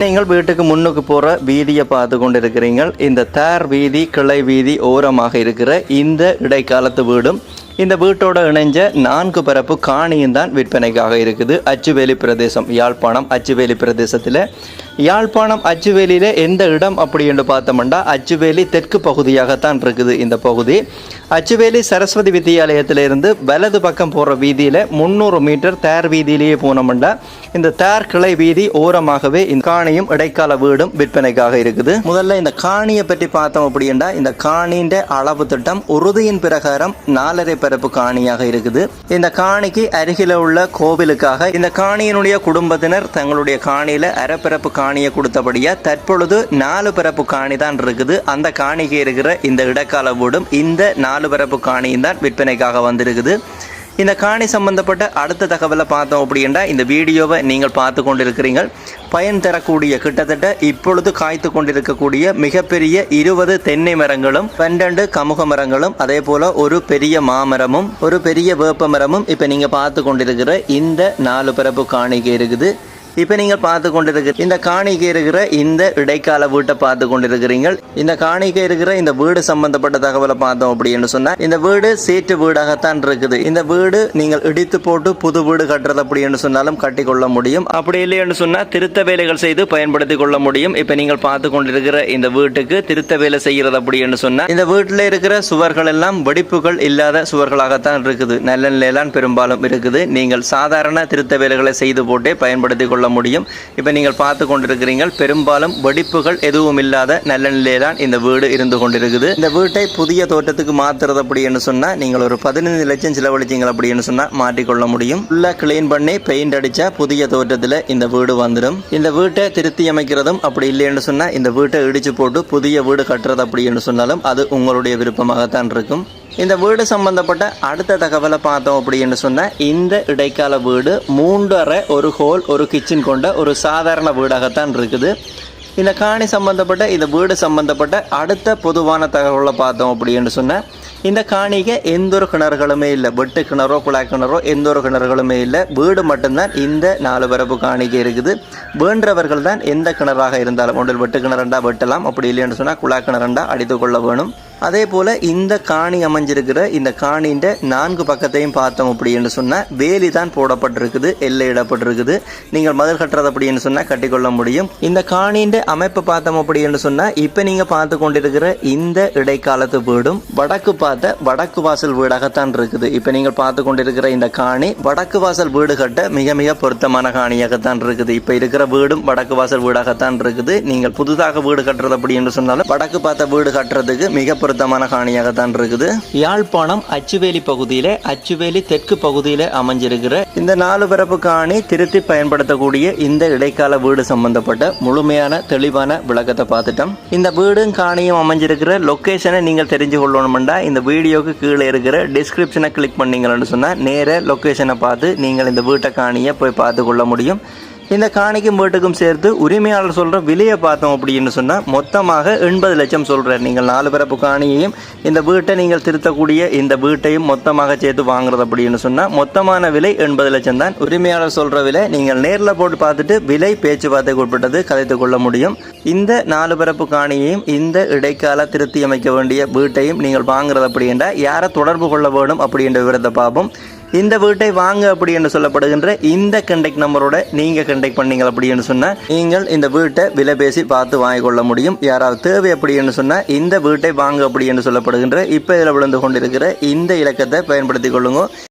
நீங்கள் வீட்டுக்கு முன்னுக்கு போகிற வீதியை பார்த்து கொண்டு இந்த தார் வீதி கிளை வீதி ஓரமாக இருக்கிற இந்த இடைக்காலத்து வீடும் இந்த வீட்டோட இணைஞ்ச நான்கு பரப்பு காணியும் தான் விற்பனைக்காக இருக்குது. அச்சுவேலி பிரதேசம் யாழ்ப்பாணம் அச்சுவேலி பிரதேசத்தில். யாழ்ப்பாணம் அச்சுவேலியில் எந்த இடம் அப்படி என்று பார்த்தோம்னா அச்சுவேலி தெற்கு பகுதியாகத்தான் இருக்குது இந்த பகுதி. அச்சுவேலி சரஸ்வதி வித்தியாலயத்திலிருந்து வலது பக்கம் போகிற வீதியில் முந்நூறு மீட்டர் தேர் வீதியிலேயே போனோம்னா இந்த தேர் கிளை வீதி ஓரமாகவே இந்த காணியும் இடைக்கால வீடும் விற்பனைக்காக இருக்குது. முதல்ல இந்த காணியை பற்றி பார்த்தோம் அப்படின்னா இந்த காணின்ற அளவு திட்டம் உறுதியின் பிரகாரம் நாலரை பரப்பு காணியாக இருக்குது. இந்த காணிக்கு அருகில உள்ள கோவிலுக்காக இந்த காணியினுடைய குடும்பத்தினர் தங்களுடைய காணியில அரைப்பரப்பு காணியை கொடுத்தபடியா தற்பொழுது நாலு பரப்பு காணி தான் இருக்குது. அந்த காணிக்கு இருக்கிற இந்த இடைக்கால வீடும் இந்த நாலு பரப்பு காணியும் தான் விற்பனைக்காக வந்திருக்குது. இந்த காணி சம்பந்தப்பட்ட அடுத்த தகவலை பார்த்தோம் அப்படின்னா இந்த வீடியோவை நீங்கள் பார்த்து கொண்டிருக்கிறீர்கள். பயன் தரக்கூடிய கிட்டத்தட்ட இப்பொழுது காய்த்து கொண்டிருக்கக்கூடிய மிகப்பெரிய இருபது தென்னை மரங்களும் பன்னெண்டு கமுக மரங்களும் அதே போல ஒரு பெரிய மாமரமும் ஒரு பெரிய வேப்ப மரமும் இப்போ நீங்கள் பார்த்து கொண்டிருக்கிற இந்த நாலு பிறப்பு காணிக்கை இருக்குது. இப்போ நீங்கள் பார்த்து கொண்டிருக்கிற இந்த காணிக்கை இருக்கிற இந்த இடைக்கால வீட்டை பார்த்து கொண்டிருக்கிறீங்க இந்த காணிக்கை இருக்கிற இந்த வீடு சம்பந்தப்பட்ட தகவலை பார்த்தோம் அப்படின்னு சொன்னா இந்த வீடு சீட்டு வீடாகத்தான் இருக்குது. இந்த வீடு நீங்கள் இடித்து போட்டு புது வீடு கட்டுறது அப்படின்னு சொன்னாலும் கட்டி கொள்ள முடியும். அப்படி இல்லைன்னு சொன்னா திருத்த வேலைகள் செய்து பயன்படுத்தி கொள்ள முடியும். இப்போ நீங்கள் பார்த்து கொண்டிருக்கிற இந்த வீட்டுக்கு திருத்த வேலை செய்யறது அப்படின்னு சொன்னா இந்த வீட்டில் இருக்கிற சுவர்கள் எல்லாம் வெடிப்புகள் இல்லாத சுவர்களாகத்தான் இருக்குது. நல்ல நிலையெல்லாம் பெரும்பாலும் இருக்குது. நீங்கள் சாதாரண திருத்த வேலைகளை செய்து போட்டே பயன்படுத்தி கொள்ள முடியும். இப்போ நீங்கள் பார்த்து கொண்டிருக்கிறீர்கள் பெரும்பாலும் வெடிப்புகள் எதுவும் இல்லாத நல்ல நிலையில்தான் இந்த வீடு இருந்து கொண்டிருக்குது. இந்த வீட்டை புதிய தோட்டத்துக்கு மாற்றுறது அப்படின்னு சொன்னால் நீங்கள் ஒரு பதினைந்து லட்சம் செலவழிச்சிங்கள் அப்படின்னு சொன்னால் மாற்றிக்கொள்ள முடியும். ஃபுல்லாக கிளீன் பண்ணி பெயிண்ட் அடித்தா புதிய தோட்டத்தில் இந்த வீடு வந்துடும் இந்த வீட்டை திருத்தி அமைக்கிறதும் அப்படி இல்லைன்னு சொன்னால் இந்த வீட்டை இடிச்சு போட்டு புதிய வீடு கட்டுறது அப்படின்னு சொன்னாலும் அது உங்களுடைய விருப்பமாகத்தான் இருக்கும். இந்த வீடு சம்பந்தப்பட்ட அடுத்த தகவலை பார்த்தோம் அப்படின்னு சொன்னால் இந்த இடைக்கால வீடு மூன்றரை ஒரு ஹோல் ஒரு கிச்சன் கொண்ட ஒரு சாதாரண வீடாகத்தான் இருக்குது. இந்த காணி சம்பந்தப்பட்ட இந்த வீடு சம்பந்தப்பட்ட அடுத்த பொதுவான தகவலை பார்த்தோம் அப்படின்னு சொன்னால் இந்த காணிக்கு எந்த ஒரு கிணறுகளுமே இல்லை. வெட்டு கிணறோ குழாய் கிணறோ எந்த ஒரு கிணறுகளுமே இல்லை. வீடு மட்டும்தான் இந்த நாலு வரப்பு காணிக்கை இருக்குது. வேண்டவர்கள் தான் எந்த கிணறாக இருந்தாலும் ஒன்றில் வெட்டு கிணறண்டா வெட்டலாம். அப்படி இல்லைன்னு சொன்னால் குழாய் கிணறண்டா அடித்து கொள்ள வேணும். அதே போல் இந்த காணி அமைஞ்சிருக்கிற இந்த காணின்ற நான்கு பக்கத்தையும் பார்த்தோம் அப்படின்னு சொன்னால் வேலி தான் போடப்பட்டிருக்குது எல்லையிடப்பட்டிருக்குது நீங்கள் மதில் கட்டுறது அப்படின்னு சொன்னால் கட்டிக்கொள்ள முடியும். இந்த காணின்ற அமைப்பு பார்த்தோம் அப்படின்னு சொன்னால் இப்போ நீங்கள் பார்த்து கொண்டிருக்கிற இந்த இடைக்காலத்து வீடும் வடக்கு பார்த்த வடக்கு வாசல் வீடாகத்தான் இருக்குது. இப்போ நீங்கள் பார்த்து கொண்டிருக்கிற இந்த காணி வடக்கு வாசல் வீடு கட்ட மிக மிக பொருத்தமான காணியாகத்தான் இருக்குது. இப்போ இருக்கிற வீடும் வடக்கு வாசல் வீடாகத்தான் இருக்குது. நீங்கள் புதுதாக வீடு கட்டுறது அப்படின்னு சொன்னாலும் வடக்கு பார்த்த வீடு கட்டுறதுக்கு மிக பொருத்தமான காணியாகத்தான் இருக்குது. யாழ்ப்பாணம் அச்சுவேலி பகுதியில அச்சுவேலி தெற்கு பகுதியில அமைஞ்சிருக்கிற இந்த நாலு பரப்பு காணி திருத்தி பயன்படுத்தக்கூடிய இந்த இடைக்கால வீடு சம்பந்தப்பட்ட முழுமையான தெளிவான விளக்கத்தை பார்த்துட்டோம். இந்த வீடும் காணியும் அமைஞ்சிருக்கிற லொக்கேஷனை நீங்கள் தெரிஞ்சு கொள்ளணும்டா இந்த வீடியோக்கு கீழே இருக்கிற டிஸ்கிரிப்ஷனை கிளிக் பண்ணீங்கன்னு சொன்னால் நேர லொக்கேஷனை பார்த்து நீங்கள் இந்த வீட்டை காணியை போய் பார்த்து கொள்ள முடியும். இந்த காணிக்கும் வீட்டுக்கும் சேர்த்து உரிமையாளர் சொல்கிற விலையை பார்த்தோம் அப்படின்னு சொன்னால் மொத்தமாக எண்பது லட்சம் சொல்கிறார் நீங்கள் நாலு பிறப்பு காணியையும் இந்த வீட்டை நீங்கள் திருத்தக்கூடிய இந்த வீட்டையும் மொத்தமாக சேர்த்து வாங்குறது அப்படின்னு சொன்னால் மொத்தமான விலை எண்பது லட்சம் தான். உரிமையாளர் சொல்கிற விலை நீங்கள் நேரில் போட்டு பார்த்துட்டு விலை பேச்சுவார்த்தைக்கு உட்பட்டது கதைத்து கொள்ள முடியும். இந்த நாலு பிறப்பு காணியையும் இந்த இடைக்கால திருத்தி அமைக்க வேண்டிய வீட்டையும் நீங்கள் வாங்குறது அப்படின்றா யாரை தொடர்பு கொள்ள வேணும் அப்படின்ற விவரத்தை பார்ப்போம். இந்த வீட்டை வாங்க அப்படி என்று சொல்லப்படுகின்ற இந்த கண்டெக்ட் நம்பரோட நீங்க கண்டெக்ட் பண்ணீங்க அப்படி என்று சொன்னா நீங்கள் இந்த வீட்டை விலை பேசி பார்த்து வாங்கி கொள்ள முடியும். யாராவது தேவை அப்படி என்று சொன்னா இந்த வீட்டை வாங்க அப்படி என்று சொல்லப்படுகின்ற இப்ப இதில் விழுந்து கொண்டிருக்கிற இந்த இலக்கத்தை பயன்படுத்திக் கொள்ளுங்க.